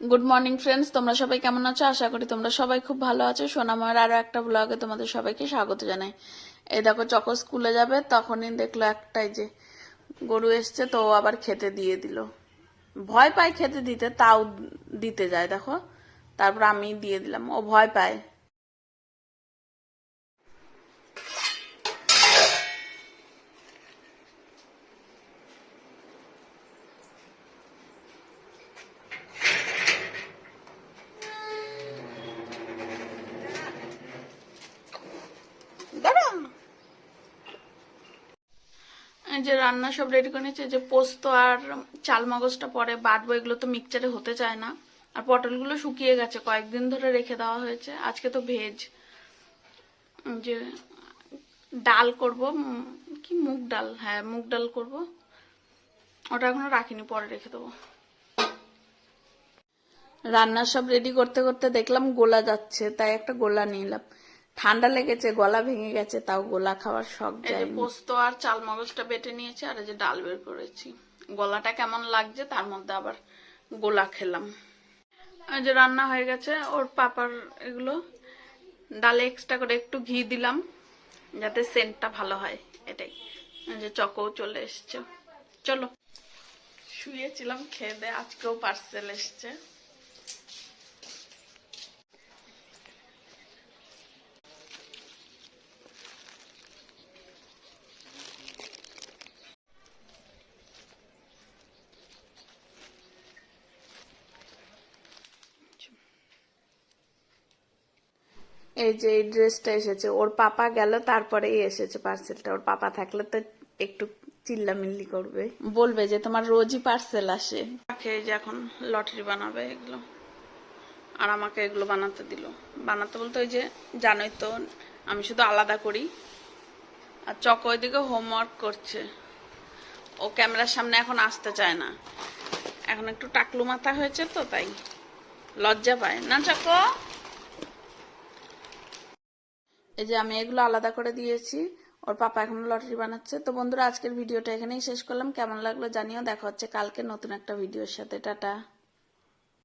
Good morning friends তোমরা সবাই কেমন আছো? আশা করি তোমরা সবাই খুব ভালো আছো। সোনামার আরও একটা ব্লগে তোমাদের সবাইকে স্বাগত জানাই। এই দেখো চকো স্কুলে যাবে, তখনই দেখল একটাই যে গরু এসছে, তো আবার খেতে দিয়ে দিল। ভয় পায় খেতে দিতে, তাও দিতে যায়, দেখো। তারপর আমি দিয়ে দিলাম, ও ভয় পায়। যে রান্না সব রেডি করে নিয়েছে যে পোস্ত আর চাল মগজটা পরে বাটবো এগুলো তো মিক্সচারে হতে চায় না। আর পটলগুলো শুকিয়ে গেছে, কয়েকদিন ধরে রেখে দেওয়া হয়েছে। আজকে তো ভেজ। যে ডাল করব কি মুগ ডাল? হ্যাঁ মুগ ডাল করব। ওটা এখনও রাখিনি, পরে রেখে দেবো। রান্না সব রেডি করতে করতে দেখলাম গোলা যাচ্ছে, তাই একটা গোলা নিলাম ঠান্ডা লেগেছে গলা ভেঙে গেছে তাও গোলা খাওয়ার শখ যায় পোস্ত আর চাল মগজটা বেটে নিয়েছি আর এই যে ডাল বের করেছি। গলাটা কেমন লাগছে তার মধ্যে আবার গোলা খেলাম। এই যে রান্না হয়ে গেছে ওর পাপার এগুলো ডালে এক্সট্রা করে একটু ঘি দিলাম যাতে সেন্টটা ভালো হয় এটাই। এই যে চকও চলে এসছে। চলো শুয়েছিলাম খেয়ে দে আজকেও পার্সেল এসছে। এই যে এই ড্রেসটা এসেছে ওর পাপা গেল তারপরেই এসেছে পার্সেলটা ওর পাপা থাকলে তো একটু চিল্লামিল্লি করবে। বলবে যে তোমার রোজই পার্সেল আসে। খেয়ে যে এখন লটারি বানাবে এগুলো। আর আমাকে এগুলো বানাতে দিল। বানাতে বলতে ওই যে জানোই তো আমি শুধু আলাদা করি। আর চক ওইদিকে হোমওয়ার্ক করছে। ও ক্যামেরার সামনে এখন আসতে চায় না। এখন একটু টাকলু মাথা হয়েছে তো তাই লজ্জা পায়। না চকো? এই যে আমি এগুলো আলাদা করে দিয়েছি। ওর পাপা এখন লটারি বানাচ্ছে। তো বন্ধুরা, আজকের ভিডিওটা এখানেই শেষ করলাম। কেমন লাগল জানিও। দেখা হচ্ছে কালকে নতুন একটা ভিডিওর সাথে। টাটা।